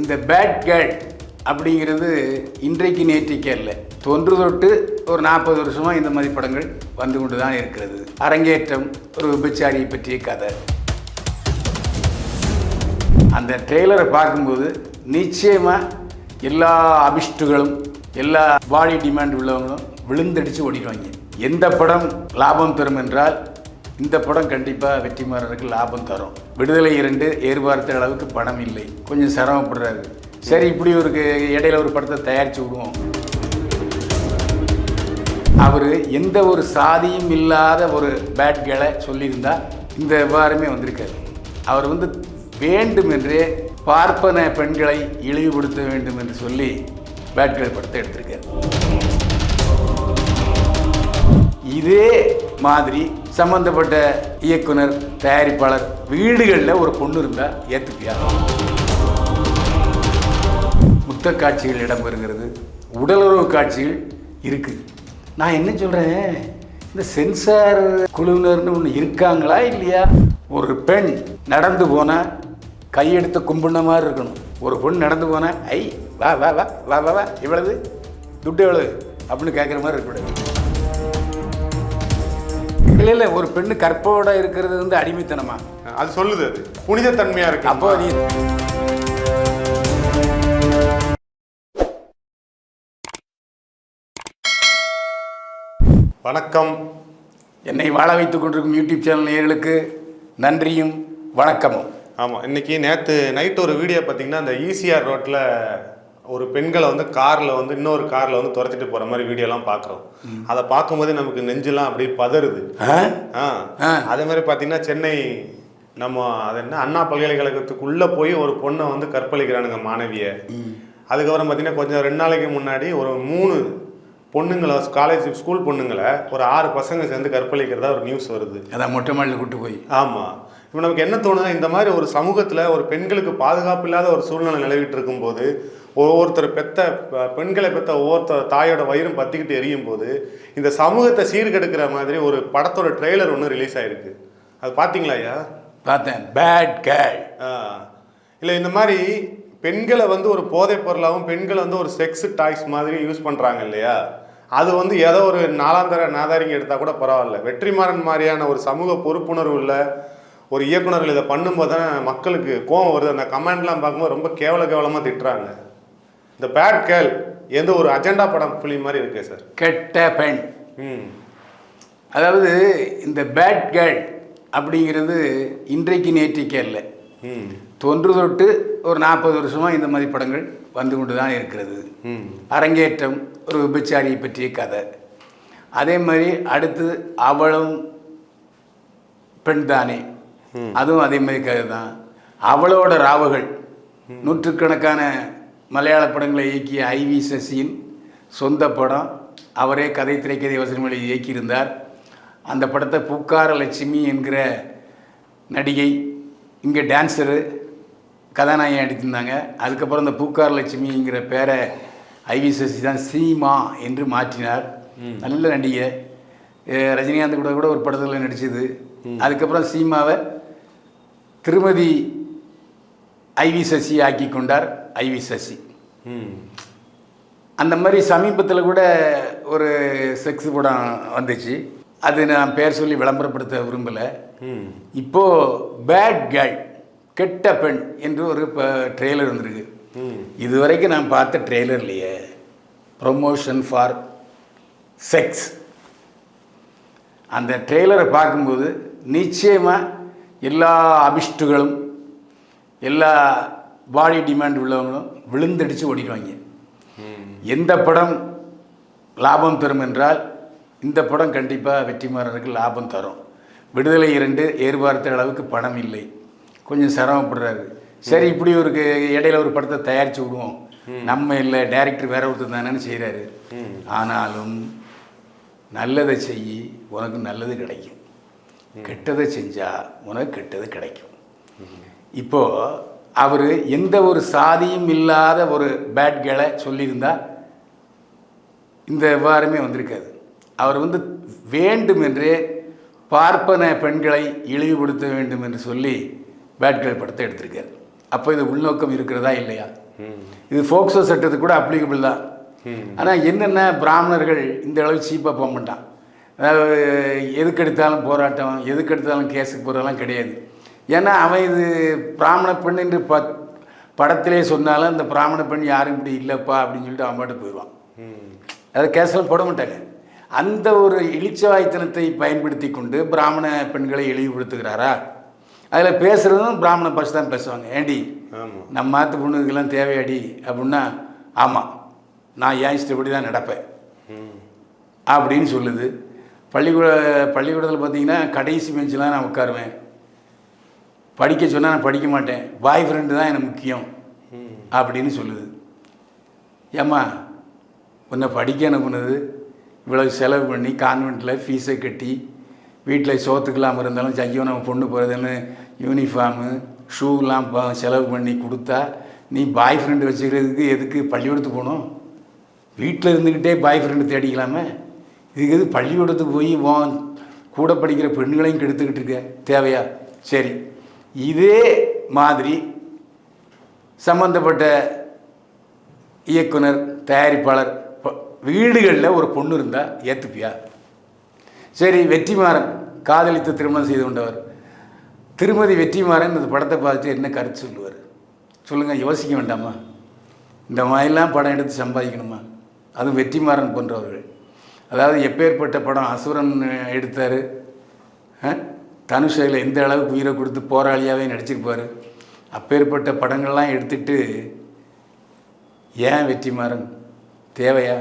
இந்த bad girl அப்படிங்கிறது இன்றைக்கு நேற்றைக்கே இல்லை தொன்று தொட்டு ஒரு நாற்பது வருஷமாக இந்த மாதிரி படங்கள் வந்து கொண்டு தான் இருக்கிறது. அரங்கேற்றம் ஒரு விபச்சாரியை பற்றிய கதை. அந்த ட்ரெய்லரை பார்க்கும்போது நிச்சயமாக எல்லா அபிஷ்டுகளும் எல்லா பாடி டிமாண்ட் உள்ளவங்களும் விழுந்தடிச்சு ஓடிடுவாங்க. எந்த படம் லாபம் தரும் என்றால் இந்த படம் கண்டிப்பாக வெற்றிமாறனுக்கு லாபம் தரும். விடுதலை இரண்டு எதிர்பார்த்த அளவுக்கு பணம் இல்லை. கொஞ்சம் சிரமப்படுறாரு. சரி இப்படி ஒரு இடையில ஒரு படத்தை தயாரித்து விடுவோம். அவர் எந்த ஒரு சாதியும் இல்லாத ஒரு பேட் கேளை இந்த விவகாரமே வந்திருக்காரு அவர் வந்து வேண்டும் என்றே பார்ப்பன பெண்களை இழிவுபடுத்த வேண்டும் என்று சொல்லி பேட் படத்தை எடுத்திருக்காரு. இதே மாதிரி சம்பந்தப்பட்ட இயக்குனர் தயாரிப்பாளர் வீடுகளில் ஒரு பொண்ணு இருந்தால் ஏற்றுப்பியா முத்த காட்சிகள் இடம்பெறுகிறது உடலுறவு காட்சிகள் இருக்குது நான் என்ன சொல்கிறேன் இந்த சென்சார் குழுவினர்னு ஒன்று இருக்காங்களா இல்லையா? ஒரு பெண் நடந்து போனால் கையெடுத்து கும்பிடுன மாதிரி இருக்கணும். ஒரு பொண்ணு நடந்து போனால் ஐ வா வா வா வா வா வா இவ்வளவு? துட்டு எவ்வளவு? அப்படின்னு கேட்குற மாதிரி இருக்கக்கூடாது. இல்லை இல்லை ஒரு பெண்ணு கற்போட இருக்கிறது வந்து அடிமைத்தனமா? அது சொல்லுது அது. புனிதத்தன்மையா இருக்கு அப்போ நீ வணக்கம். என்னை வாழ வைத்துக் கொண்டிருக்கும் யூடியூப் சேனல் நேயர்களுக்கு நன்றியும் வணக்கமும். ஆமாம் இன்னைக்கு நேற்று நைட் ஒரு வீடியோ பார்த்தீங்கன்னா அந்த ஈசிஆர் ரோட்டில் ஒரு பெண்களை வந்து காரில் வந்து இன்னொரு காரில் வந்து துரத்திட்டு போகிற மாதிரி வீடியோலாம் பார்க்குறோம் அதை பார்க்கும்போதே நமக்கு நெஞ்செல்லாம் அப்படியே பதறுது. ஆ? அதே மாதிரி பார்த்தீங்கன்னா சென்னை நம்ம அது என்ன அண்ணா பல்கலைக்கழகத்துக்குள்ளே போய் ஒரு பொண்ணை வந்து கற்பழிக்கிறானுங்க மாணவியை. அதுக்கப்புறம் பார்த்தீங்கன்னா கொஞ்சம் ரெண்டு நாளைக்கு முன்னாடி ஒரு மூணு பொண்ணுங்களை காலேஜ் ஸ்கூல் பொண்ணுங்களை ஒரு ஆறு பசங்க சேர்ந்து கற்பழிக்கிறதா ஒரு நியூஸ் வருது. அதான் மொட்டை மாடியில் கூட்டு போய். ஆமாம் இப்போ நமக்கு என்ன தோணுதுன்னா இந்த மாதிரி ஒரு சமூகத்தில் ஒரு பெண்களுக்கு பாதுகாப்பு இல்லாத ஒரு சூழ்நிலை நிலவிட்டு இருக்கும்போது ஒவ்வொருத்தர் பெத்த பெண்களை பெத்த ஒவ்வொருத்தர் தாயோட வயிறும் பத்திக்கிட்டு எரியும் போது இந்த சமூகத்தை சீர்கெடுக்கிற மாதிரி ஒரு படத்தோட ட்ரெய்லர் ஒன்று ரிலீஸ் ஆயிருக்கு. அது பார்த்தீங்களா ஐயா? பார்த்தேன் பேட் கேர்ள் இல்லை இந்த மாதிரி பெண்களை வந்து ஒரு போதைப் பொருளாகவும் பெண்களை வந்து ஒரு செக்ஸ் டாய்ஸ் மாதிரி யூஸ் பண்ணுறாங்க இல்லையா? அது வந்து ஏதோ ஒரு நாலாந்தர நாதாரிங்க எடுத்தால் கூட பரவாயில்ல. வெற்றிமாறன் மாதிரியான ஒரு சமூக பொறுப்புணர்வு உள்ள ஒரு இயக்குனர்கள் இதை பண்ணும்போது தான் மக்களுக்கு கோவம் வருது. அந்த கமெண்ட்லாம் பார்க்கும்போது ரொம்ப கேவல கேவலமாக திட்டுறாங்க. இந்த பேட் கேர்ள் எந்த ஒரு அஜெண்டா படம் ஃபிலிம் மாதிரி இருக்கே சார் கெட்ட பெண். அதாவது இந்த பேட் கேர்ள் அப்படிங்கிறது இன்றைக்கு நேற்றைக்கு அல்ல. ம். தொன்று தொட்டு ஒரு நாற்பது வருஷமாக இந்த மாதிரி படங்கள் வந்து கொண்டு தான் இருக்கிறது அரங்கேற்றம் ஒரு விபச்சாரியை பற்றிய கதை. அதே மாதிரி அடுத்து அவளும் பெண்தானே அதுவும் அதே மாதிரி கதை தான் அவளோட ராவுகள் நூற்றுக்கணக்கான மலையாள படங்களை இயக்கிய ஐவி சசியின் சொந்த படம். அவரே கதை திரைக்கதை வசனங்களை இயக்கியிருந்தார். அந்த படத்தை பூக்கார லட்சுமி என்கிற நடிகை இங்கே டான்ஸரு கதாநாயகன் எடுத்திருந்தாங்க அதுக்கப்புறம் இந்த பூக்கார லட்சுமிங்கிற பேரை ஐவி சசி தான் சீமா என்று மாற்றினார். நல்ல நடிகை. ரஜினிகாந்த் கூட கூட ஒரு படத்தில் நடிச்சது. அதுக்கப்புறம் சீமாவை திருமதி ஐவி சசி ஆக்கி கொண்டார். ஐவி சசி அந்த மாதிரி சமீபத்தில் கூட ஒரு செக்ஸ் படம் வந்துச்சு. அது நான் பேர் சொல்லி விளம்பரப்படுத்த விரும்பலை. ம். இப்போ பேட் கேர்ள் கெட்ட பெண் என்று ஒரு இப்போ ட்ரெய்லர் வந்திருக்கு. ம். இதுவரைக்கும் நான் பார்த்த ட்ரெய்லர்லையே ப்ரொமோஷன் ஃபார் செக்ஸ் அந்த ட்ரெய்லரை பார்க்கும்போது நிச்சயமாக எல்லா அபிஷ்டுகளும் எல்லா பாடி டிமாண்ட் உள்ளவங்களும் விழுந்தடிச்சு ஓடிடுவாங்க. எந்த படம் லாபம் தரும் என்றால் இந்த படம் கண்டிப்பாக வெற்றிமாறனுக்கு லாபம் தரும். விடுதலை இரண்டு எதிர்பார்த்த அளவுக்கு பணம் இல்லை. கொஞ்சம் சிரமப்படுறாரு. சரி இப்படி ஒரு இடையில ஒரு படத்தை தயாரித்து விடுவோம். நம்ம இல்லை டைரக்டர் வேற ஒருத்தர் தானேன்னு செய்கிறாரு ஆனாலும் நல்லதை செய் உனக்கு நல்லது கிடைக்கும். கெட்டதை செஞ்சால் உனக்கு கெட்டது கிடைக்கும். இப்போது அவர் எந்த ஒரு சாதியும் இல்லாத ஒரு பேட் கேளை சொல்லியிருந்தா இந்த விவகாரமே வந்திருக்காது. அவர் வந்து வேண்டும் என்றே பார்ப்பன பெண்களை இழிவுபடுத்த வேண்டும் என்று சொல்லி பேட் கேர்ள் படத்தை எடுத்திருக்காரு. அப்போ இது உள்நோக்கம் இருக்கிறதா இல்லையா? இது ஃபோக்சோ சட்டத்துக்கு கூட அப்ளிகபிள் தான். ஆனால் என்னென்ன பிராமணர்கள் இந்த அளவுக்கு சீப்பாக போக மாட்டான். அதாவது எதுக்கெடுத்தாலும் போராட்டம் எதுக்கெடுத்தாலும் கேஸுக்கு போகிறதெல்லாம் கிடையாது. ஏன்னா அவன் இது பிராமண பெண் என்று ப படத்திலே சொன்னாலும் இந்த பிராமண பெண் யாரும் இப்படி இல்லைப்பா அப்படின்னு சொல்லிட்டு அவன் பாட்டு போயிடுவான். அதை கேஸ்லாம் போட மாட்டாங்க. அந்த ஒரு இளிச்சவாய்த்தனத்தை பயன்படுத்தி கொண்டு பிராமண பெண்களை இழிவுபடுத்துகிறாரா? அதில் பேசுகிறதும் பிராமண பாஷை தான் பேசுவாங்க. ஏண்டி? நம்ம மாற்று பொண்ணுக்கெல்லாம் தேவையாடி அப்படின்னா ஆமாம் நான் ஏன் இஷ்டப்படி தான் நடப்பேன். அப்படின்னு சொல்லுது. பள்ளிக்கூட பள்ளிக்கூடத்தில் பார்த்தீங்கன்னா கடைசி பெஞ்சில் நான் உட்காருவேன். படிக்க சொன்னால் நான் படிக்க மாட்டேன். பாய் ஃப்ரெண்டு தான் எனக்கு முக்கியம். அப்படின்னு சொல்லுது. ஏம்மா உன்னை படிக்க அனுப்புனது இவ்வளோ செலவு பண்ணி கான்வெண்ட்டில் ஃபீஸை கட்டி வீட்டில் சோத்துக்கலாமல் இருந்தாலும் ஐயோ நம்ம பொண்ணு போகிறதுன்னு யூனிஃபார்மு ஷூலாம் செலவு பண்ணி கொடுத்தா நீ பாய் ஃப்ரெண்டு வச்சுக்கிறதுக்கு எதுக்கு பள்ளிக்கூடத்துக்கு போகணும்? வீட்டில் இருந்துக்கிட்டே பாய் ஃப்ரெண்டு தேடிக்கலாமே. இதுக்கு எது பள்ளிக்கூடத்துக்கு போய் உன் கூட படிக்கிற பெண்களையும் கெடுத்துக்கிட்டு இருக்க? தேவையா? சரி. இதே மாதிரி சம்மந்தப்பட்ட இயக்குனர் தயாரிப்பாளர் ப- வீடுகளில் ஒரு பொண்ணு இருந்தால் ஏற்றுப்பியா சரி வெற்றிமாறன் காதலித்து திருமணம் செய்து கொண்டவர். திருமதி வெற்றிமாறன் இந்த படத்தை பார்த்துட்டு என்ன கருத்து சொல்லுவார்? சொல்லுங்கள் யோசிக்க வேண்டாமா? இந்த மாதிரிலாம் படம் எடுத்து சம்பாதிக்கணுமா? அதுவும் வெற்றிமாறன் போன்றவர்கள். அதாவது எப்பேற்பட்ட படம் அசுரன் எடுத்தார்? தனுஷையில் எந்த அளவுக்கு உயிரை கொடுத்து போராளியாகவே நடிச்சிருப்பார்? அப்பேற்பட்ட படங்கள்லாம் எடுத்துட்டு ஏன் வெற்றிமாறன்? தேவையா?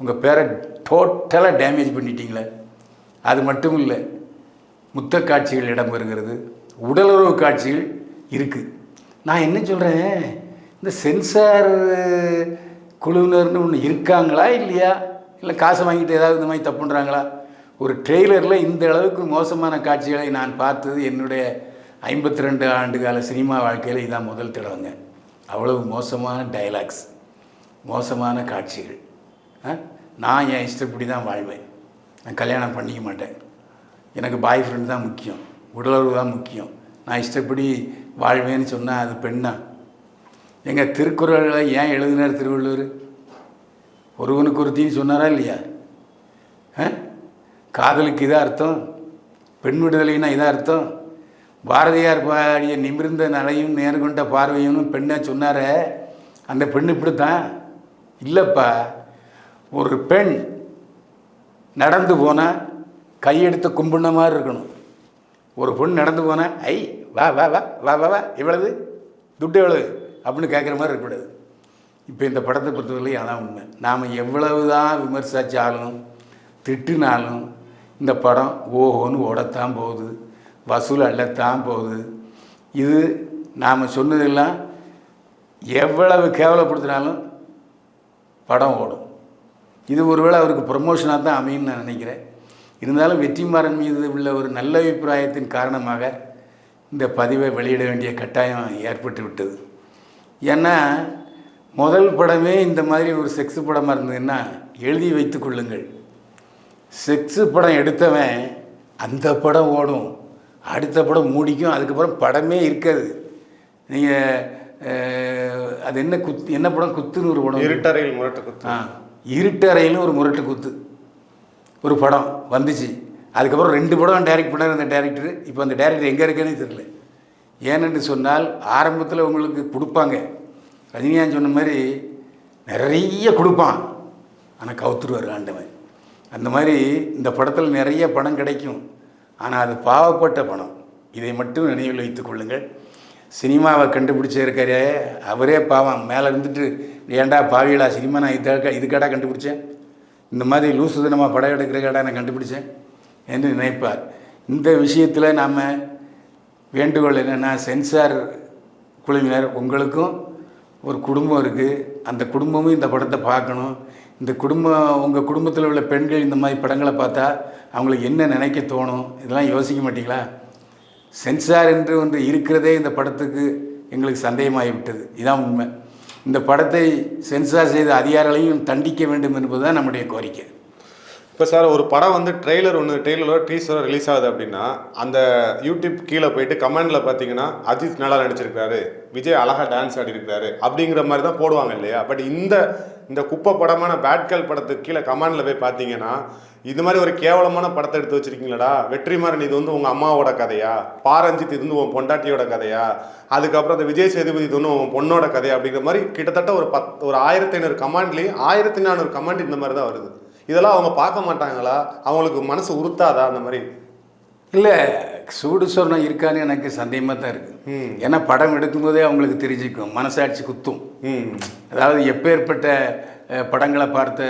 உங்கள் பேரை டோட்டலாக டேமேஜ் பண்ணிட்டீங்களே. அது மட்டும் இல்லை முத்த காட்சிகள் இடம்பெறுகிறது உடலுறவு காட்சிகள் இருக்குது நான் என்ன சொல்கிறேன் இந்த சென்சார் குழுவினர்னு ஒன்று இருக்காங்களா இல்லையா? இல்லை காசு வாங்கிட்டு ஏதாவது இந்த மாதிரி தப்புன்றாங்களா ஒரு ட்ரெய்லரில் இந்த அளவுக்கு மோசமான காட்சிகளை நான் பார்த்தது என்னுடைய ஐம்பத்தி ரெண்டு ஆண்டு கால சினிமா வாழ்க்கையில் இதான் முதல் தடவைங்க. அவ்வளவு மோசமான டைலாக்ஸ் மோசமான காட்சிகள். ஆ? நான் என் இஷ்டப்படி தான் வாழ்வேன். நான் கல்யாணம் பண்ணிக்க மாட்டேன். எனக்கு பாய் ஃப்ரெண்ட் தான் முக்கியம். உடலுறவு தான் முக்கியம். நான் இஷ்டப்படி வாழ்வேன்னு சொன்னால் அது பெண்ணா? எங்கள் திருக்குறளை ஏன் எழுதினார் திருவள்ளுவர்? ஒருவனுக்கு ஒருத்தின்னு சொன்னாரா இல்லையா? ஆ? காதலுக்கு இதாக அர்த்தம் பெண் விடுதலைன்னா இதான் அர்த்தம். பாரதியார் பாடிய நிமிர்ந்த நலையும் நேர்கொண்ட பார்வையும் பெண்ணை சொன்னாரே அந்த பெண் இப்படித்தான் இல்லைப்பா ஒரு பெண் நடந்து போனால் கையெடுத்து கும்பிடுன மாதிரி இருக்கணும். ஒரு பொண்ணு நடந்து போனால் ஐ வா வா வா வா வா வா எவ்வளவு துட்டு எவ்வளவு? அப்படின்னு கேட்குற மாதிரி இருக்கக்கூடாது இப்போ இந்த படத்தை பொறுத்தவரையிலையும் அதான் உண்மை. நாம் எவ்வளவு தான் விமர்சித்தாலும் திட்டுனாலும் இந்த படம் ஓஹோன்னு ஓடத்தான் போகுது வசூல் அள்ளத்தான் போகுது. இது நாம் சொன்னதெல்லாம் எவ்வளவு கேவலப்படுத்தினாலும் படம் ஓடும். இது ஒருவேளை அவருக்கு ப்ரமோஷனாக தான் அமையும்னு நான் நினைக்கிறேன். இருந்தாலும் வெற்றிமாறன் மீது உள்ள ஒரு நல்ல அபிப்பிராயத்தின் காரணமாக இந்த பதிவை வெளியிட வேண்டிய கட்டாயம் ஏற்பட்டு விட்டது. ஏன்னா முதல் படமே இந்த மாதிரி ஒரு செக்ஸ் படமாக இருந்ததுன்னா எழுதி வைத்து கொள்ளுங்கள். செக்ஸு படம் எடுத்தவன் அந்த படம் ஓடும். அடுத்த படம் மூடிக்கும். அதுக்கப்புறம் படமே இருக்காது. நீங்கள் அது என்ன குத்து என்ன படம்? குத்துன்னு ஒரு படம். இருட்டறையில் முரட்டு குத்து. ஆ இருட்டறையிலும் ஒரு முரட்டு குத்து. ஒரு படம் வந்துச்சு. அதுக்கப்புறம் ரெண்டு படம் டைரக்ட் பண்ணார் அந்த டேரக்டர் இப்போ அந்த டேரக்டர் எங்கே இருக்குன்னு தெரியல. ஏனென்று சொன்னால் ஆரம்பத்தில் உங்களுக்கு கொடுப்பாங்க. ரஜினிகாந்த் சொன்ன மாதிரி நிறைய கொடுப்பான். ஆனால் கவுத்துருவார் ஆண்டவன். அந்த மாதிரி இந்த படத்தில் நிறைய பணம் கிடைக்கும். ஆனால் அது பாவப்பட்ட பணம். இதை மட்டும் நினைவில் வைத்துக் கொள்ளுங்கள். சினிமாவை கண்டுபிடிச்சிருக்காரு அவரே பாவம். மேலே இருந்துட்டு ஏண்டா பாவியலா சினிமா நான் இதாக இதுக்காடா கண்டுபிடிச்சேன்? இந்த மாதிரி லூசு தினமாக படம் எடுக்கிற நான் கண்டுபிடிச்சேன்? என்று நினைப்பார். இந்த விஷயத்தில் நாம் வேண்டுகோள் என்னென்னா சென்சார் குழுவினர் உங்களுக்கும் ஒரு குடும்பம் இருக்குது அந்த குடும்பமும் இந்த படத்தை பார்க்கணும். இந்த குடும்பம் உங்கள் குடும்பத்தில் உள்ள பெண்கள் இந்த மாதிரி படங்களை பார்த்தா அவங்களுக்கு என்ன நினைக்க தோணும்? இதெல்லாம் யோசிக்க மாட்டீங்களா? சென்சார் என்று ஒன்று இருக்கிறதே இந்த படத்துக்கு எங்களுக்கு சந்தேகமாகிவிட்டது. இதான் உண்மை. இந்த படத்தை சென்சார் செய்த அதிகாரிகளையும் தண்டிக்க வேண்டும் என்பதுதான் நம்முடைய கோரிக்கை. இப்போ சார் ஒரு படம் வந்து ட்ரெய்லர் ஒன்று ட்ரெய்லரோ டீசரோ ரிலீஸ் ஆகுது அப்படின்னா அந்த யூடியூப் கீழே போயிட்டு கமெண்டில் பார்த்தீங்கன்னா அஜித் நல்லா நடிச்சிருக்காரு விஜய் அழகா டான்ஸ் ஆடி அப்படிங்கிற மாதிரி தான் போடுவாங்க இல்லையா? பட் இந்த இந்த குப்பை படமான பேட்கல் படத்துக்கு கீழே கமாண்டில் போய் பார்த்தீங்கன்னா இது மாதிரி ஒரு கேவலமான படத்தை எடுத்து வச்சிருக்கீங்களடா. வெற்றிமாறன் இது வந்து உங்கள் அம்மாவோட கதையா? பாரஞ்சித் இது வந்து உன் பொண்டாட்டியோட கதையா? அதுக்கப்புறம் அந்த விஜய் சேதுபதி இது வந்து உன் பொண்ணோட கதையா? அப்படிங்கிற மாதிரி கிட்டத்தட்ட ஒரு பத் ஒரு ஆயிரத்தி ஐநூறு கமாண்ட்லேயும் ஆயிரத்தி நானூறு கமாண்ட் இந்த மாதிரி தான் வருது. இதெல்லாம் அவங்க பார்க்க மாட்டாங்களா? அவங்களுக்கு மனசு உறுத்தாதா? அந்த மாதிரி. இல்லை சூடு சொர்ணம் இருக்கான்னு எனக்கு சந்தேகமாக தான் இருக்குது ஏன்னா படம் எடுக்கும்போதே அவங்களுக்கு தெரிஞ்சுக்கும். மனசாட்சி குத்தும். அதாவது எப்பேற்பட்ட படங்களை பார்த்த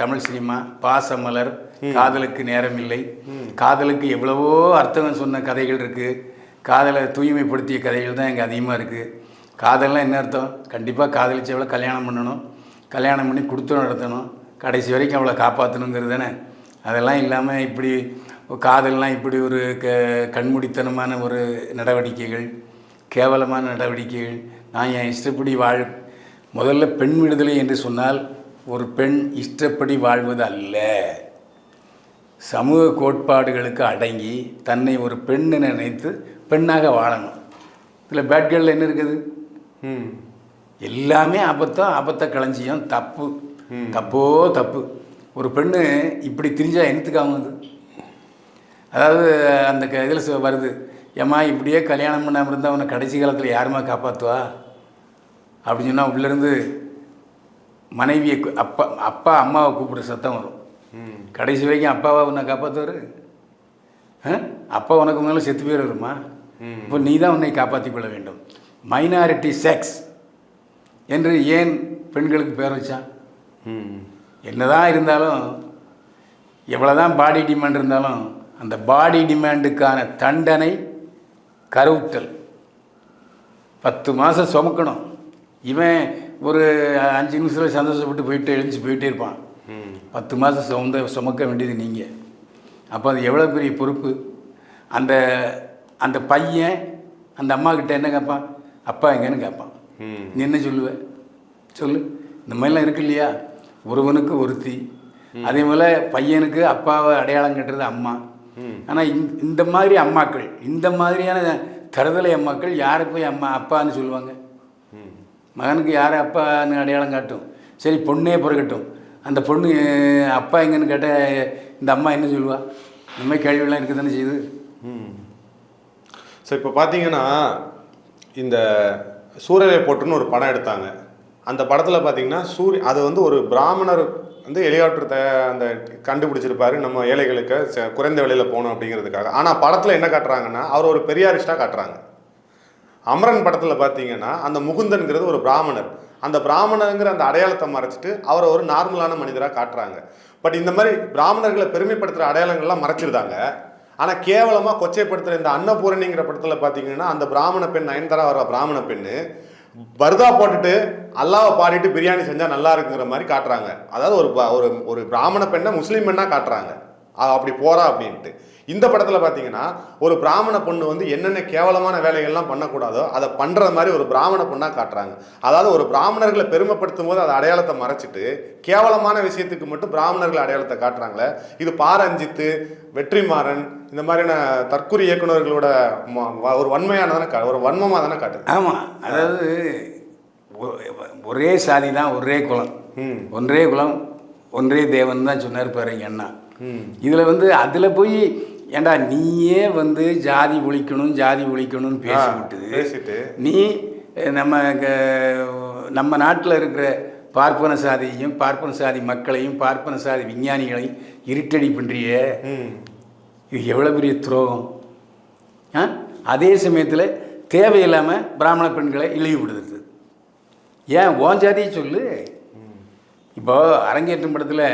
தமிழ் சினிமா பாசமலர் காதலுக்கு நேரமில்லை. காதலுக்கு எவ்வளவோ அர்த்தம் சொன்ன கதைகள் இருக்குது காதலை தூய்மைப்படுத்திய கதைகள் தான் இங்கே அதிகமாக இருக்குது காதல்லாம் என்ன அர்த்தம்? கண்டிப்பாக காதலிச்சவளை கல்யாணம் பண்ணணும். கல்யாணம் பண்ணி கொடுத்து நடத்தணும். கடைசி வரைக்கும் அவளை காப்பாற்றணுங்கிறது தானே. அதெல்லாம் இல்லாமல் இப்படி காதல்லாம் இப்படி ஒரு க கண்மூடித்தனமான ஒரு நடவடிக்கைகள் கேவலமான நடவடிக்கைகள் நான் என் இஷ்டப்படி வாழ் முதல்ல பெண் விடுதலை என்று சொன்னால் ஒரு பெண் இஷ்டப்படி வாழ்வது அல்ல. சமூக கோட்பாடுகளுக்கு அடங்கி தன்னை ஒரு பெண்ணை நினைத்து பெண்ணாக வாழணும். இதில் பேட்களில் என்ன இருக்குது? எல்லாமே ஆபத்தம் ஆபத்த களஞ்சியம் தப்பு. தப்போ தப்பு. ஒரு பெண்ணு இப்படி திரிஞ்சா என்னத்துக்கு ஆகுது அதாவது அந்த க இதில் வருது ஏம்மா இப்படியே கல்யாணம் பண்ணாமல் இருந்தால் அவனை கடைசி காலத்தில் யாரும்மா காப்பாற்றுவா அப்படின்னு சொன்னால் உள்ளேருந்து மனைவியை அப்பா அப்பா அம்மாவை கூப்பிடுற சத்தம் வரும். கடைசி வரைக்கும் அப்பாவை உன்னை காப்பாற்றுவார் அப்பா உனக்கு முதல்ல செத்து பேர் வருமா. இப்போ நீ தான் உன்னை காப்பாற்றிக் கொள்ள வேண்டும். மைனாரிட்டி செக்ஸ் என்று ஏன் பெண்களுக்கு பேர் வச்சான் என்னதான் இருந்தாலும் எவ்வளோதான் பாடி டிமாண்ட் இருந்தாலும் அந்த பாடி டிமாண்டுக்கான தண்டனை கருவுற்றல். பத்து மாதம் சுமக்கணும். இவன் ஒரு அஞ்சு நிமிஷத்தில் சந்தோஷப்பட்டு போயிட்டு எழுந்துச்சு போயிட்டே இருப்பான். பத்து மாதம் சுமந்த சுமக்க வேண்டியது நீங்கள் அப்போ அது எவ்வளோ பெரிய பொறுப்பு? அந்த அந்த பையன் அந்த அம்மா கிட்ட என்ன கேட்பான் அப்பா எங்கன்னு கேட்பான் நீ என்ன சொல்லுவ? சொல்லு. இந்த மாதிரிலாம் இருக்கு இல்லையா? ஒருவனுக்கு ஒருத்தி. அதே போல் பையனுக்கு அப்பாவை அடையாளம் கட்டுறது அம்மா. ஆனால் இந்த மாதிரி அம்மாக்கள் இந்த மாதிரியான தருதலை அம்மாக்கள் யாரை போய் அம்மா அப்பான்னு சொல்லுவாங்க? ம் மகனுக்கு யார் அப்பான்னு அடையாளம் காட்டும். சரி பொண்ணே பிறக்கட்டும். அந்த பொண்ணு அப்பா எங்கன்னு கேட்டால் இந்த அம்மா என்ன சொல்லுவா? இந்த மாதிரி கேள்வியெல்லாம் இருக்க தானே செய்யுது ம் ஸோ இப்போ பார்த்தீங்கன்னா இந்த சூரியனை போட்டுன்னு ஒரு படம் எடுத்தாங்க. அந்த படத்தில் பார்த்தீங்கன்னா சூரிய அது வந்து ஒரு பிராமணர் வந்து ஹெலிகாப்டர் அந்த கண்டுபிடிச்சிருப்பாரு நம்ம ஏழைகளுக்கு ச- குறைந்த விலையில் போகணும் அப்படிங்கிறதுக்காக. ஆனால் படத்தில் என்ன காட்டுறாங்கன்னா அவர் ஒரு பெரியாரிஸ்டாக காட்டுறாங்க. அமரன் படத்தில் பார்த்தீங்கன்னா அந்த முகுந்தன்கிறது ஒரு பிராமணர். அந்த பிராமணருங்கிற அந்த அடையாளத்தை மறைச்சிட்டு அவரை ஒரு நார்மலான மனிதராக காட்டுறாங்க. பட் இந்த மாதிரி பிராமணர்களை பெருமைப்படுத்துகிற அடையாளங்கள்லாம் மறைச்சிருந்தாங்க. ஆனால் கேவலமாக கொச்சைப்படுத்துகிற இந்த அன்னபூரணிங்கிற படத்தில் பார்த்தீங்கன்னா அந்த பிராமண பெண் நயன்தாரா வர பிராமண பெண்ணு பர்தா போட்டுட்டு அல்லாவை பாடிட்டு பிரியாணி செஞ்சால் நல்லா இருக்குங்கிற மாதிரி காட்டுறாங்க. அதாவது ஒரு ப- ஒரு ஒரு பிராமண பெண்ணை முஸ்லீம் பெண்ணாக காட்டுறாங்க. அப்படி போகிறா அப்படின்ட்டு. இந்த படத்துல பாத்தீங்கன்னா ஒரு பிராமண பொண்ணு வந்து என்னென்ன கேவலமான வேலைகள்லாம் பண்ணக்கூடாதோ அதை பண்ற மாதிரி ஒரு பிராமண பொண்ணா காட்டுறாங்க. அதாவது ஒரு பிராமணர்களை பெருமைப்படுத்தும் போது அது அடையாளத்தை மறைச்சிட்டு கேவலமான விஷயத்துக்கு மட்டும் பிராமணர்கள் அடையாளத்தை காட்டுறாங்களே. இது பாரஞ்சித்து வெற்றிமாறன் இந்த மாதிரியான தற்கொலை வ- ஒரு வன்மையானதான கா- ஒரு வன்மமாக தானே காட்டுது. ஆமாம் அதாவது ஒரே சாதி தான் ஒரே குலம். ம். ஒன்றே குலம் ஒன்றே தேவன் தான் சொன்னார் பாரு எங்கள் அண்ணா. ம். இதில் வந்து அதில் போய் ஏண்டா நீயே வந்து ஜாதி ஒழிக்கணும் ஜாதி ஒழிக்கணும்னு பேசிவிட்டு நீ நம்ம நம்ம நாட்டில் இருக்கிற பார்ப்பன சாதியையும் பார்ப்பன சாதி மக்களையும் பார்ப்பன சாதி விஞ்ஞானிகளையும் இருட்டடி பண்ணுறியே இது எவ்வளோ பெரிய துரோகம்? ஆ? அதே சமயத்தில் தேவையில்லாமல் பிராமண பெண்களை இழிவுபடுத்துறது ஏன்? ஓன் ஜாதியை சொல்லு. இப்போ அரங்கேற்றம் படத்தில்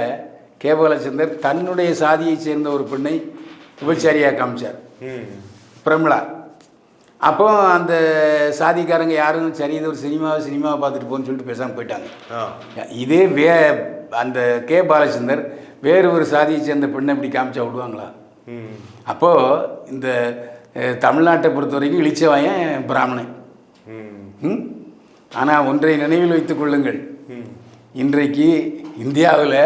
கேபாலச்சந்தர் தன்னுடைய சாதியைச் சேர்ந்த ஒரு பெண்ணை விபச்சாரியாக காமிச்சார். பிரமிளா. அப்போ அந்த சாதிக்காரங்க யாரும் சரி இது ஒரு சினிமாவை சினிமாவை பார்த்துட்டு போன்னு சொல்லிட்டு பேசாமல் போயிட்டாங்க. இதே வே அந்த கே. பாலச்சந்தர் வேறு ஒரு சாதியை சேர்ந்த பெண்ணை இப்படி காமிச்சா விடுவாங்களா? அப்போது இந்த தமிழ்நாட்டை பொறுத்த வரைக்கும் இளிச்சவாயன் பிராமணன். ஆனால் ஒன்றை நினைவில் வைத்துக் கொள்ளுங்கள். இன்றைக்கு இந்தியாவில்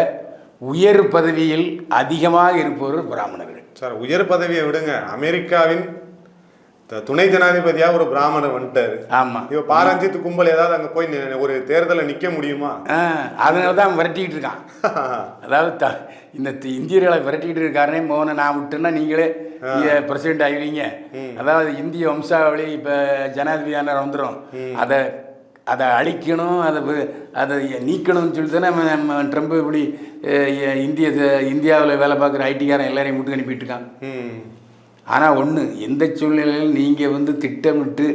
உயர் பதவியில் அதிகமாக இருப்பவர் பிராமணர்கள். சார் உயர் பதவியை விடுங்க. அமெரிக்காவின் துணை ஜனாதிபதியா ஒரு பிராமணர் வந்துட்டாரு. ஆமாம் இவ பாரஞ்சித் கும்பல் ஏதாவது அங்க போய் ஒரு தேர்தலை நிக்க முடியுமா? அதனால தான் விரட்டிக்கிட்டு இருக்கான். அதாவது த இந்த இந்தியர்களை விரட்டிக்கிட்டு இருக்காருனே மோகனை நான் விட்டுன்னா நீங்களே பிரசிடென்ட் ஆகிடுவீங்க அதாவது இந்திய வம்சாவளி இப்போ ஜனாதிபதியான வந்துடும் அதை அதை அழிக்கணும் அதை அதை நீக்கணும்னு சொல்லிட்டு தானே நம்ம- ட்ரம்ப் இப்படி இந்திய இந்தியாவில் வேலை பார்க்குற ஐடிக்காரன் எல்லாரையும் விட்டு அனுப்பிட்டு இருக்கான் ம். ஆனால் ஒன்று எந்த சூழ்நிலையில் நீங்கள் வந்து திட்டமிட்டு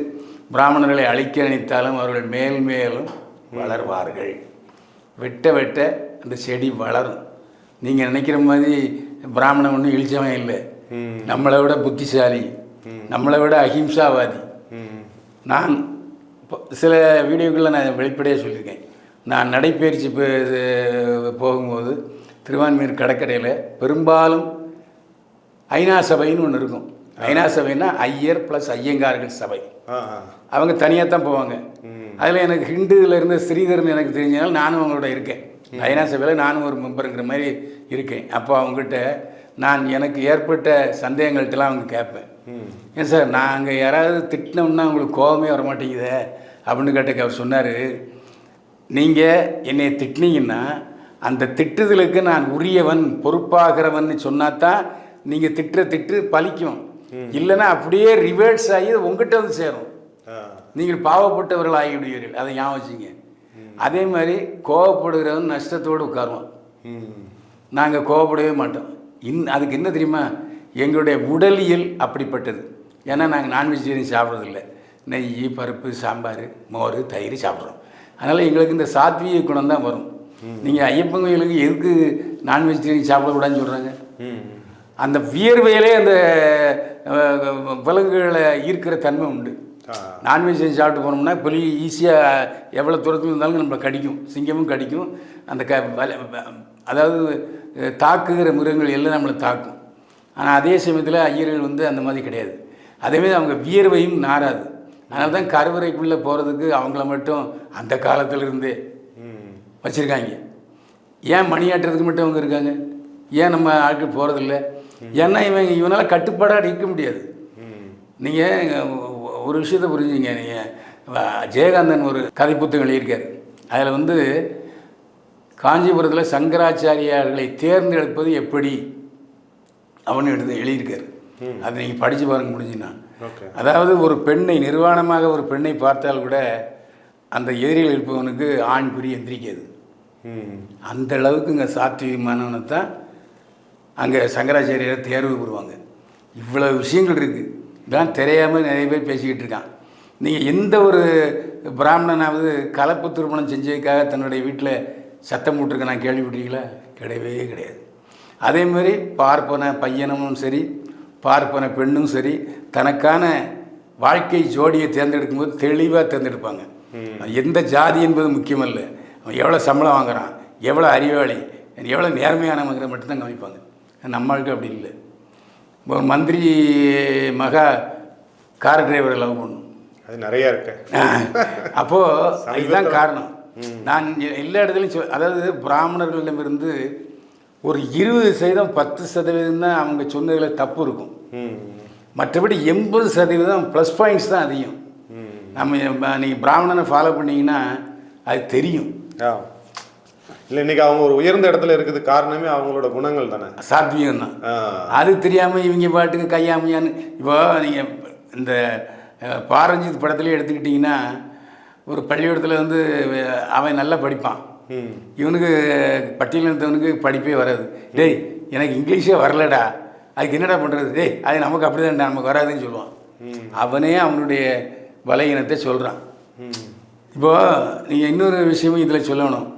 பிராமணர்களை அழிக்க நினைத்தாலும் அவர்கள் மேல் மேலும் வளர்வார்கள். வெட்ட வெட்ட அந்த செடி வளரும். நீங்கள் நினைக்கிற மாதிரி பிராமணன் ஒன்றும் இழிச்சவன் இல்லை. நம்மளை விட புத்திசாலி. நம்மளை விட அஹிம்சாவாதி. நான் சில வீடியோக்களில் நான் வெளிப்படையாக சொல்லியிருக்கேன். நான் நடைப்பயிற்சி போகும்போது திருவான்மையூர் கடற்கரையில் பெரும்பாலும் ஐநா சபைன்னு ஒன்று இருக்கும். ஐநா சபைன்னா ஐயர் ப்ளஸ் ஐயங்கார்கள் சபை. அவங்க தனியாக தான் போவாங்க. அதில் எனக்கு ஹிந்துவில் இருந்து ஸ்ரீதரன் எனக்கு தெரிஞ்சனால நானும் அவங்களோட இருக்கேன். ஐநா சபையில் நானும் ஒரு மெம்பருங்கிற மாதிரி இருக்கேன். அப்போ அவங்ககிட்ட நான் எனக்கு ஏற்பட்ட சந்தேகங்கள்ட்டலாம் அவங்க கேட்பேன். ஏன் சார் நாங்கள் யாராவது திட்டினோம்னா உங்களுக்கு கோபமே வர மாட்டேங்குதே அப்படின்னு கேட்டக்கு அவர் சொன்னார். நீங்கள் என்னை திட்டினீங்கன்னா அந்த திட்டுதலுக்கு நான் உரியவன் பொறுப்பாகிறவன் சொன்னாதான் நீங்கள் திட்டுற திட்டு பலிக்கும் இல்லைன்னா அப்படியே ரிவர்ஸ் ஆகி உங்ககிட்ட வந்து சேரும். நீங்கள் பாவப்பட்டவர்கள் ஆகிவிடுவீர்கள் அதை ஞாபகம் அதே மாதிரி கோவப்படுகிறவன் நஷ்டத்தோடு உட்காருவான். நாங்கள் கோவப்படவே மாட்டோம். இன் அதுக்கு என்ன தெரியுமா? எங்களுடைய உடலியல் அப்படிப்பட்டது. ஏன்னா நாங்கள் நான்வெஜிடேரியன் சாப்பிட்றதில்ல. நெய் பருப்பு சாம்பார் மோர் தயிர் சாப்பிட்றோம். அதனால் எங்களுக்கு இந்த சாத்வீக குணம் தான் வரும் நீங்கள் ஐயப்பன் கோயிலுக்கு எதுக்கு நான்வெஜிடேரியன் சாப்பிடக்கூடாதுன்னு சொல்கிறாங்க. அந்த வியர்வையிலே அந்த விலங்குகளை ஈர்க்கிற தன்மை உண்டு. ஆ. நான்வெஜ் சாப்பிட்டு போனோம்னா புலி ஈஸியாக எவ்வளோ தூரத்தில் இருந்தாலும் நம்மளை கடிக்கும். சிங்கமும் கடிக்கும். அந்த க அதாவது தாக்குகிற மிருகங்கள் எல்லாம் நம்மளை தாக்கும். ஆனால் அதே சமயத்தில் ஐயர்கள் வந்து அந்த மாதிரி கிடையாது. அதேமாதிரி அவங்க வியர்வையும் நாராது. அதனால தான் கருவறைக்குள்ளே போகிறதுக்கு அவங்கள மட்டும் அந்த காலத்திலிருந்தே வச்சுருக்காங்க. ஏன் மணியாட்டுறதுக்கு மட்டும் அவங்க இருக்காங்க? ஏன் நம்ம ஆட்கள் போகிறதில்ல ஏன்னா இவன் இவனால் கட்டுப்பாடாக இருக்க முடியாது. நீங்கள் ஒரு விஷயத்தை புரிஞ்சுங்க நீங்கள் ஜெயகாந்தன் ஒரு கதை புத்தகம் எழுதியிருக்காரு. அதில் வந்து காஞ்சிபுரத்தில் சங்கராச்சாரியார்களை தேர்ந்தெடுப்பது எப்படி? அவனு எடுத்து எழுதியிருக்காரு. அதை நீங்கள் படித்து பாருங்க முடிஞ்சுன்னா. அதாவது ஒரு பெண்ணை நிர்வாணமாக ஒரு பெண்ணை பார்த்தால் கூட அந்த எதிரில் இருப்பவனுக்கு ஆண் குறி எந்திரிக்காது. அந்த அளவுக்கு இங்கே சாத்விகமானவனை தான் அங்கே சங்கராச்சாரியரை தேர்வு பெறுவாங்க இவ்வளோ விஷயங்கள் இருக்குது இதெல்லாம் தெரியாமல் நிறைய பேர் பேசிக்கிட்டு இருக்கான். நீங்கள் எந்த ஒரு பிராமணனாவது கலப்பு திருமணம் செஞ்சதுக்காக தன்னுடைய வீட்டில் சத்தம் போட்டிருக்க நான் கேள்விப்பட்டிருக்கீங்களா? கிடையவே கிடையாது. அதே மாதிரி பார்ப்பன பையனும் சரி பார்ப்பன பெண்ணும் சரி தனக்கான வாழ்க்கை ஜோடியை தேர்ந்தெடுக்கும்போது தெளிவாக தேர்ந்தெடுப்பாங்க. எந்த ஜாதி என்பது முக்கியமல்ல. அவன் எவ்வளோ சம்பளம் வாங்குறான் எவ்வளோ அறிவாளி எவ்வளோ நேர்மையானவங்கிற மட்டும்தான் கவனிப்பாங்க. நம்மளுக்கு அப்படி இல்லை. ஒரு மந்திரி மகா கார் டிரைவரை லவ் பண்ணும் அது நிறைய இருக்கு. அப்போது இதுதான் காரணம். நான் எல்லா இடத்துலையும் சொல் அதாவது பிராமணர்களிடமிருந்து ஒரு இருபது சதவீதம் பத்து சதவீதம் தான் அவங்க சொன்னதில் தப்பு இருக்கும். மற்றபடி எண்பது சதவீதம் ப்ளஸ் பாயிண்ட்ஸ் தான் அதிகம். நம்ம நீங்கள் பிராமணனை ஃபாலோ பண்ணீங்கன்னா அது தெரியும். இல்ல இன்னைக்கு அவங்க ஒரு உயர்ந்த இடத்துல இருக்குது காரணமே அவங்களோட குணங்கள் தானே சாத்வீகம் தான். அது தெரியாமல் இவங்க பாட்டுக்கு கையாமையான்னு இப்போ நீங்கள் இந்த பாரஞ்சித் படத்துலேயே எடுத்துக்கிட்டிங்கன்னா ஒரு பள்ளிக்கூடத்தில் வந்து அவன் நல்லா படிப்பான். இவனுக்கு பட்டியலினத்தவனுக்கு படிப்பே வராது. டேய் எனக்கு இங்கிலீஷே வரலடா. அதுக்கு என்னடா பண்ணுறது டேய் அது நமக்கு அப்படி நமக்கு வராதுன்னு சொல்லுவான். அவனே அவனுடைய பலகீனத்தை சொல்கிறான். இப்போது நீங்கள் இன்னொரு விஷயமும் இதில் சொல்லணும்.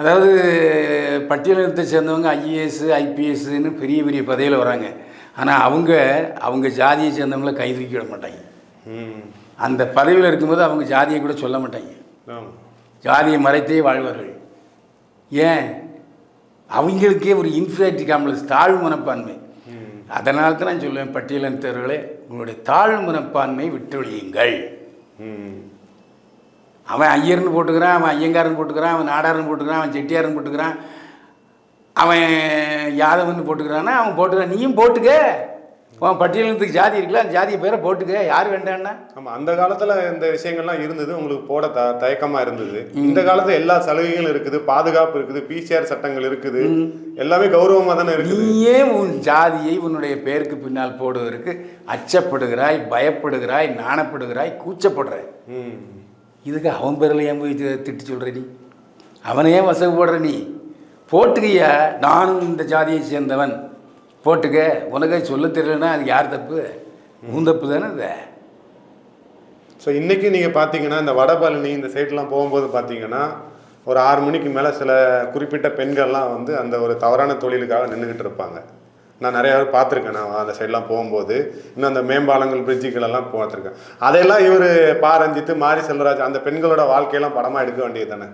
அதாவது பட்டியலினத்தை சேர்ந்தவங்க ஐஏஎஸ் ஐபிஎஸ்ன்னு பெரிய பெரிய பதவியில் வராங்க. ஆனால் அவங்க அவங்க ஜாதியை சேர்ந்தவங்கள கை தூக்கி விட மாட்டாங்க. அந்த பதவியில் இருக்கும்போது அவங்க ஜாதியை கூட சொல்ல மாட்டாங்க. ஜாதியை மறைத்தே வாழ்வார்கள். ஏன்? அவங்களுக்கே ஒரு இன்ஃபீரியாரிட்டி காம்ப்ளெக்ஸ் தாழ்வு மனப்பான்மை. அதனால தான் நான் சொல்லுவேன் பட்டியலினத்தவர்களே உங்களுடைய தாழ்வு மனப்பான்மை விட்டொழியுங்கள். அவன் ஐயர்னு போட்டுக்கிறான் அவன் ஐயங்காரன் போட்டுக்கிறான் அவன் நாடாரன் போட்டுக்கிறான் அவன் செட்டியாரன் போட்டுக்கிறான். அவன் யாதவன் போட்டுக்கிறான்னா அவன் போட்டுக்கிறான். நீயும் போட்டுக்க. உன் பட்டியலினத்துக்கு ஜாதி இருக்குல்ல அந்த ஜாதியை பேரை போட்டுக்க. யார் வேண்டான்னா ஆமா அந்த காலத்துல இந்த விஷயங்கள்லாம் இருந்தது உங்களுக்கு போட த தயக்கமா இருந்தது. இந்த காலத்துல எல்லா சலுகைகளும் இருக்குது பாதுகாப்பு இருக்குது பிசிஆர் சட்டங்கள் இருக்குது. எல்லாமே கௌரவமா தானே இருக்குது. நீயே உன் ஜாதியை உன்னுடைய பேருக்கு பின்னால் போடுவதற்கு அச்சப்படுகிறாய் பயப்படுகிறாய் நாணப்படுகிறாய் கூச்சப்படுற. இதுக்கு அவன் பேரில் ஏன் போய் திட்டு சொல்கிற நீ? அவனை ஏன் வசவு போடுற நீ? போட்டுக்கையா? நானும் இந்த ஜாதியை சேர்ந்தவன். போட்டுக்க உனக்கே சொல்ல தெரியலன்னா அது யார் தப்பு? உன் தப்பு தானே இது ஸோ இன்னைக்கு நீங்க பாத்தீங்கன்னா இந்த வடபழனி இந்த சைட்லாம் போகும்போது பாத்தீங்கன்னா ஒரு ஆறு மணிக்கு மேல சில குறிப்பிட்ட பெண்கள்லாம் வந்து அந்த ஒரு தவறான தொழிலுக்காக நின்றுக்கிட்டு இருப்பாங்க. நான் நிறைய பேர் பார்த்துருக்கேன் நான் அந்த சைட்லாம் போகும்போது. இன்னும் அந்த மேம்பாலங்கள் பிரிட்ஜுகள் எல்லாம் பார்த்துருக்கேன் அதையெல்லாம் இவர் பாரஞ்சித்து மாரி செல்வராஜ் அந்த பெண்களோட வாழ்க்கையெல்லாம் படமா எடுக்க வேண்டியது தானே?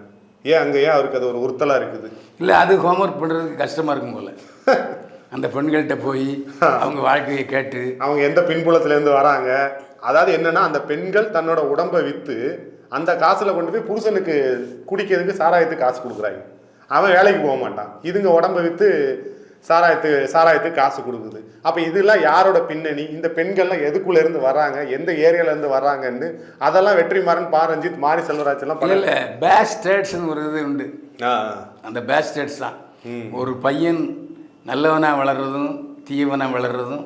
ஏன் அங்கே ஏன் அவருக்கு அது ஒரு உறுத்தலா இருக்குது? இல்லை அது ஹோம்ஒர்க் பண்ணுறதுக்கு கஷ்டமாக இருக்கும் போல. அந்த பெண்கள்கிட்ட போய் அவங்க வாழ்க்கையை கேட்டு அவங்க எந்த பின்புலத்துல இருந்து வராங்க? அதாவது என்னன்னா அந்த பெண்கள் தன்னோட உடம்பை வித்து அந்த காசுல கொண்டு போய் புருஷனுக்கு குடிக்கிறதுக்கு சாராயத்துக்கு காசு கொடுக்குறாங்க. அவன் வேலைக்கு போக மாட்டான். இதுங்க உடம்பை வித்து சாராயத்து சாராயத்துக்கு காசு கொடுக்குது. அப்ப இதெல்லாம் யாரோட பின்னணி? இந்த பெண்கள்லாம் எதுக்குள்ள இருந்து வராங்க? எந்த ஏரியால இருந்து வர்றாங்கன்னு அதெல்லாம் வெற்றிமாறன் பா. ரஞ்சித் மாரி செல்வராஜ் எல்லாம் பண்ணல பேஸ்டேட்ஸ்னு ஒரு இது உண்டு. அந்த பேஸ்டேட்ஸ் தான். ஒரு பையன் நல்லவனாக வளர்றதும் தீவனாக வளர்றதும்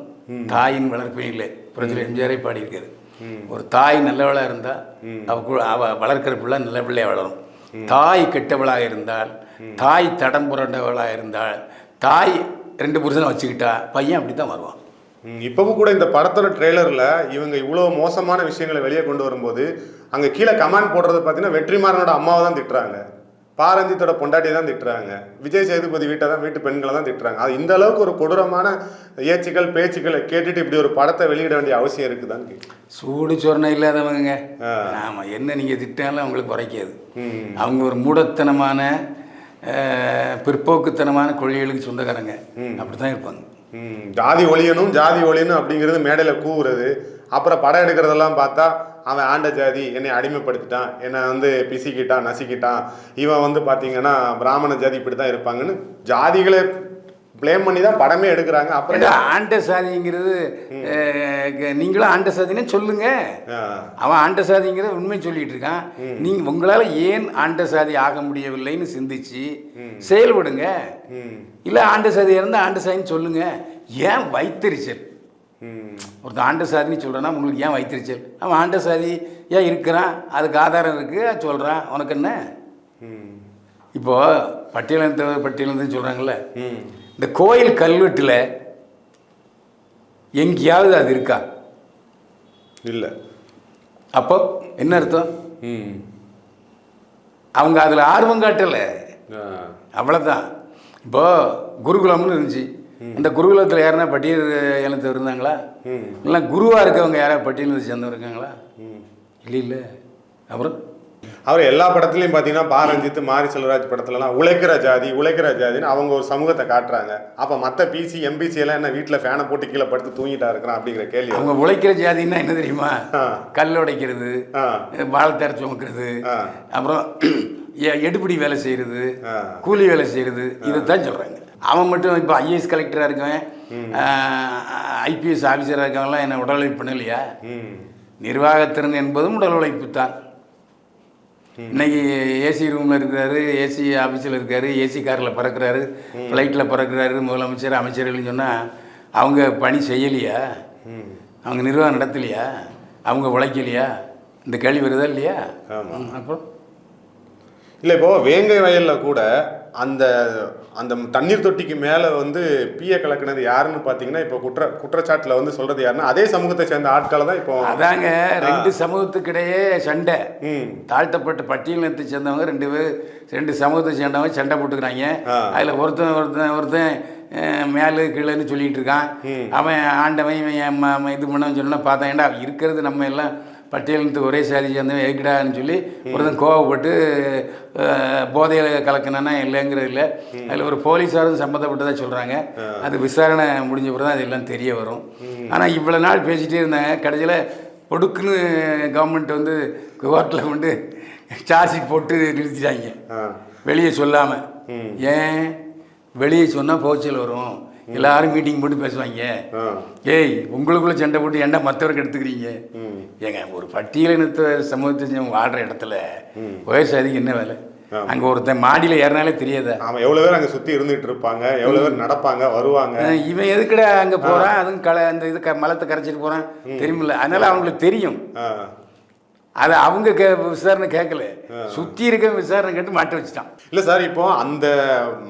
தாயின் வளர்ப்பினிலே புரட்சியில் எம்ஜிஆரை பாடியிருக்காரு. ஒரு தாய் நல்லவளாக இருந்தால் அவ அவ வளர்க்கிற பிள்ளை நல்ல பிள்ளையாக வளரும். தாய் கெட்டவளாக இருந்தால் தாய் தடம் புரண்டவளாக இருந்தால் தாய் ரெண்டு புருஷனை வச்சுக்கிட்டா பையன் அப்படி தான் வருவான் இப்பவும் கூட இந்த படத்தோட ட்ரெய்லர்ல இவங்க இவ்வளவு மோசமான விஷயங்களை வெளியே கொண்டு வரும்போது அங்க கீழே கமெண்ட் போடுறது பார்த்தீங்கன்னா வெற்றிமாறனோட அம்மாவை தான் திட்டுறாங்க. பாரஞ்சித்தோட பொண்டாட்டி தான் திட்டுறாங்க. விஜய் சேதுபதி வீட்டை தான் வீட்டு பெண்களை தான் திட்டுறாங்க. அது இந்த அளவுக்கு ஒரு கொடூரமான ஏச்சுக்கள் பேச்சுக்களை கேட்டுட்டு இப்படி ஒரு படத்தை வெளியிட வேண்டிய அவசியம் இருக்குதான்னு. சூடு சொரணை இல்லாதவங்க. ஆமாம் என்ன நீங்கள் திட்டாலும் அவங்களுக்கு குறைக்காது. அவங்க ஒரு மூடத்தனமான பிற்போக்குத்தனமான கொள்கைகளுக்கு சொந்தக்காரங்க. அப்படி தான் இருப்பாங்க. ஜாதி ஒழியணும் ஜாதி ஒழியணும் அப்படிங்கிறது மேடையில் கூவுறது. அப்புறம் படம் எடுக்கிறதெல்லாம் பார்த்தா அவன் ஆண்ட ஜாதி என்னை அடிமைப்படுத்திட்டான் என்னை வந்து பிசிக்கிட்டான் நசிக்கிட்டான். இவன் வந்து பார்த்தீங்கன்னா பிராமண ஜாதி இப்படி தான் இருப்பாங்கன்னு ஜாதிகளை ப்ளேம் பண்ணி தான் படமே எடுக்கிறாங்க. அப்புறம் ஆண்ட சாதிங்கிறது நீங்களும் ஆண்ட சாதினே சொல்லுங்க. அவன் ஆண்ட சாதிங்கிறத உண்மை சொல்லிட்டு இருக்கான். நீங்க உங்களால ஏன் ஆண்ட சாதி ஆக முடியவில்லைன்னு சிந்திச்சு செயல்படுங்க. இல்ல ஆண்ட சாதியா இருந்தா ஆண்ட சாதின்னு சொல்லுங்க. ஏன் வைத்தறிச்சல்? ம், ஒருத்தன் ஆண்ட சாதின்னு சொல்றான்னா உங்களுக்கு ஏன் வைத்தறிச்சல் அவன் ஆண்ட சாதி ஏன் இருக்கிறான்? அதுக்கு ஆதாரம் இருக்கு அது சொல்றான். உனக்கு என்ன? ம், இப்போ பட்டியலந்த பட்டியலந்து சொல்றாங்கல்ல. ம். இந்த கோயில் கல்வெட்டில் எங்கேயாவது அது இருக்கா? இல்லை. அப்போ என்ன அர்த்தம்? ம். அவங்க அதில் ஆர்வம் காட்டலை. அவ்வளோதான் இப்போ குருகுலம்னு இருந்துச்சு. அந்த குருகுலத்தில் யாருன்னா பட்டியல் இனத்தை இருந்தாங்களா? இல்லை குருவாக இருக்கவங்க யாராவது பட்டியல் சேர்ந்து இருக்காங்களா? இல்லை இல்லை அப்புறம்? அவர் எல்லா படத்துலையும் பார்த்தீங்கன்னா பாரஞ்சித் மாரி செல்வராஜ் படத்துலலாம் உழைக்கிற ஜாதி உழைக்கிற ஜாதின்னு அவங்க ஒரு சமூகத்தை காட்டுறாங்க. அப்போ மற்ற பிசி எம்பிசி எல்லாம் என்ன வீட்டில் ஃபேனை போட்டு கீழே படுத்து தூங்கிட்டா இருக்கிறான் அப்படிங்கிற கேள்வி. அவங்க உழைக்கிற ஜாதின்னா என்ன தெரியுமா. கல் உடைக்கிறது வாழைத்தர சுமக்கிறது. அப்புறம் எ- எடுபிடி வேலை செய்கிறது. கூலி வேலை செய்கிறது இதைத்தான் சொல்கிறாங்க அவன் மட்டும் இப்போ ஐஏஎஸ் கலெக்டராக இருக்கவன் ஐபிஎஸ் ஆஃபீஸராக இருக்கவங்களாம் என்ன உடல் உழைப்பு பண்ணலையா? நிர்வாகத்திறன் என்பதும் உடல் உழைப்பு தான். இன்னைக்கு ஏசி ரூமில் இருக்கிறாரு ஏசி ஆஃபீஸில் இருக்காரு ஏசி காரில் பறக்கிறாரு ஃப்ளைட்டில் பறக்கிறாரு முதலமைச்சர் அமைச்சர்கள்னு சொன்னால் அவங்க பணி செய்யலையா? அவங்க நிர்வாகம் நடத்தலையா? அவங்க உழைக்கலையா? இந்த கேள்வி வருதா இல்லையா? அப்புறம் இல்லை இப்போ வேங்கை வயலில் கூட அந்த அந்த தண்ணீர் தொட்டிக்கு மேலே வந்து பீய கலக்குனது யாருன்னு பார்த்தீங்கன்னா இப்போ குற்ற குற்றச்சாட்டில் வந்து சொல்றது யாருன்னா அதே சமூகத்தை சேர்ந்த ஆட்களை தான் இப்போ அதாங்க ரெண்டு சமூகத்துக்கிடையே சண்டை. தாழ்த்தப்பட்ட பட்டியலினத்தை சேர்ந்தவங்க ரெண்டு பேர் ரெண்டு சமூகத்தை சேர்ந்தவங்க சண்டை போட்டுக்கிறாங்க. அதில் ஒருத்தன் ஒருத்தன் ஒருத்தன் மேலு கீழேன்னு சொல்லிட்டு இருக்கான். அவன் ஆண்டவன் இது பண்ணவன் சொன்னா பார்த்தேன் ஏன்டா இருக்கிறது நம்ம எல்லாம் பட்டியலினத்துக்கு ஒரே சாதி சேர்ந்தவன் எதுக்குடான்னு சொல்லி ஒருத்தன் கோவப்பட்டு போதையில கலக்கினானா இல்லைங்கிறது இல்லை. அதில் ஒரு போலீஸாரும் சம்மந்தப்பட்டதாக சொல்கிறாங்க அது விசாரணை முடிஞ்ச பிறகு தான் அதெல்லாம் தெரிய வரும். ஆனால் இவ்வளோ நாள் பேசிகிட்டே இருந்தாங்க. கடைசியில் பொடுக்குன்னு கவர்மெண்ட் வந்து கோர்ட்டில் கொண்டு சார்ஜ் ஷீட் போட்டு நிறுத்திட்டாங்க. வெளியே சொல்லாமல் ஏன்? வெளியே சொன்னால் போச்சல் வரும். எல்லாரும் மீட்டிங் போட்டு பேசுவாங்க. ஏய் உங்களுக்குள்ள சண்டை போட்டு ஏன்டா மற்றவருக்கு எடுத்துக்கிறீங்க. ஏங்க ஒரு பட்டியலினத்த சமூகத்தை வாழ்ற இடத்துல வயசாதிக்கு என்ன வேலை? அங்க ஒருத்தன் மாடியில ஏறினாலே தெரியாதா? ஆமா எவ்வளவு பேர் அங்க சுத்தி இருந்துட்டு இருப்பாங்க எவ்வளவு பேர் நடப்பாங்க வருவாங்க. இவன் எதுக்குடா அங்க போறான்? அதுவும் கலை அந்த இது மலத்தை கரைச்சிட்டு போறான். தெரியுமில்ல. அதனால அவங்களுக்கு தெரியும். அதை அவங்க கே விசாரணை கேட்கல. சுத்தி இருக்க விசாரணை கேட்டு மாட்ட வச்சுட்டான். இல்ல சார் இப்போ அந்த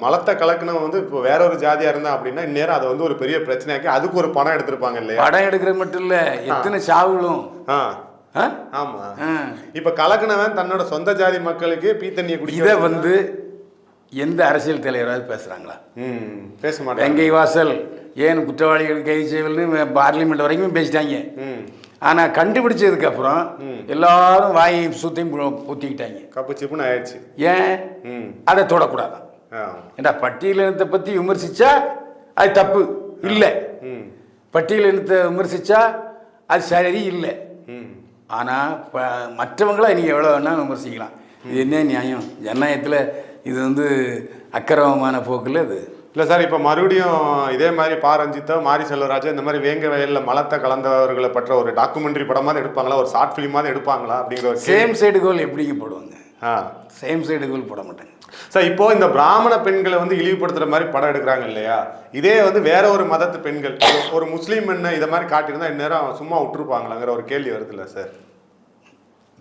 மலத்தை கலக்குனவன் வந்து இப்போ வேற ஒரு ஜாதியா இருந்தா அப்படின்னா இந்நேரம் அதை வந்து ஒரு பெரிய பிரச்சனையாக்கி அதுக்கு ஒரு பணம் எடுத்திருப்பாங்க இல்லையா? படம் எடுக்கிறது மட்டும் இல்ல எத்தனை சாவுகளும்? ஆமா. இப்ப கலக்குனவன் தன்னோட சொந்த ஜாதி மக்களுக்கு பீ தண்ணியை குடிக்க இதை வந்து எந்த அரசியல் தலைவராவது பேசுறாங்களா? பேச மாட்டாங்க. வெங்கை வாசல் ஏன் குற்றவாளிகள் கைது செய்யவில்லைன்னு பார்லிமெண்ட் வரைக்கும் பேசிட்டாங்க. ம் ஆனா கண்டுபிடிச்சதுக்கு அப்புறம் எல்லாரும் வாயை சுத்தையும் ஊத்திக்கிட்டாங்க கப்பு சிப்புன்னு ஆயிடுச்சு. ஏன்? அதை தொடக்கூடாது ஏண்டா பட்டியலினத்தை பத்தி விமர்சிச்சா அது தப்பு? இல்லை. பட்டியலினத்தை விமர்சிச்சா அது சரி இல்லை. ஆனால் இப்போ மற்றவங்கள நீங்கள் எவ்வளோ வேணால் விமர்சிக்கலாம். இது என்ன நியாயம்? ஜனநாயகத்தில் இது வந்து அக்கிரமமான போக்கில் இது இல்ல சார் இப்ப மறுபடியும் இதே மாதிரி பா. ரஞ்சித்தோ மாரி செல்வராஜா இந்த மாதிரி வேங்க வயல்ல மலத்தை கலந்தவர்களை பற்ற ஒரு டாக்குமெண்ட்ரி படமாவது எடுப்பாங்களா? ஒரு ஷார்ட் ஃபிலிமாவது எடுப்பாங்களா? அப்படிங்கிற ஒரு. சேம் சைடு கோல் எப்படிங்க போடுவாங்க? ஆ. சேம் சைடு கோல் போட மாட்டாங்க. சார் இப்போ இந்த பிராமண பெண்களை வந்து இழிவுபடுத்துற மாதிரி படம் எடுக்கிறாங்க இல்லையா? இதே வந்து வேற ஒரு மதத்து பெண்கள் ஒரு- முஸ்லீம் பெண்ணை இதை மாதிரி காட்டியிருந்தா இந்நேரம் சும்மா விட்டுருப்பாங்களாங்கிற ஒரு கேள்வி வருதுல்ல சார்.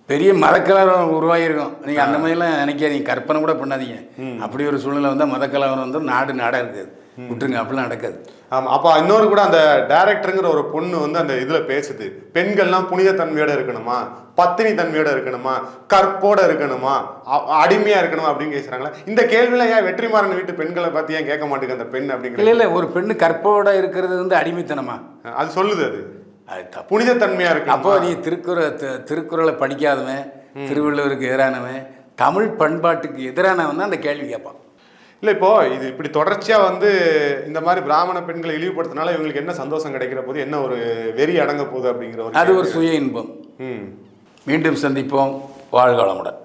பெரிய மதக்கலவரம் உருவாகிருக்கும் நீங்கள் அந்த மாதிரிலாம் நினைக்காதீங்க. கற்பனை கூட பண்ணாதீங்க. அப்படி ஒரு சூழ்நிலை வந்தால் மதக்கலவரம் வந்து நாடு நாடாக இருக்குது. விட்டுருங்க அப்படிலாம் நடக்காது. ஆமா அப்போ இன்னொரு கூட அந்த டைரக்டருங்கிற ஒரு பொண்ணு வந்து அந்த இதுல பேசுது. பெண்கள்லாம் புனித தன்மையோட இருக்கணுமா? பத்தினி தன்மையோட இருக்கணுமா? கற்போட இருக்கணுமா? அ- அடிமையா இருக்கணுமா? அப்படின்னு பேசுறாங்களா இந்த கேள்வியில ஏன் வெற்றிமாறன் வீட்டு பெண்களை பத்தி ஏன் கேட்க மாட்டேங்குது அந்த பெண் இல்லை அப்படிங்கிற இல்லை ஒரு பெண்ணு கற்போட இருக்கிறது வந்து அடிமைத்தனமா? அது சொல்லுது அது. அது தப்பு. புனித தன்மையா இருக்கு அப்போ நீ திருக்குறள் திருக்குறளை படிக்காதவன் திருவள்ளுவருக்கு எதிரானவன் தமிழ் பண்பாட்டுக்கு எதிரானவன் தான் அந்த கேள்வி கேட்பான். இல்ல இப்போ இது இப்படி தொடர்ச்சியா வந்து இந்த மாதிரி பிராமண பெண்களை இழிவுபடுத்தினால இவங்களுக்கு என்ன சந்தோஷம் கிடைக்கிற போது என்ன ஒரு வெறி அடங்க போகுது அப்படிங்கிற ஒரு அது ஒரு. சுய இன்பம். மீண்டும் சந்திப்போம். வாழ்க வளமுடன்.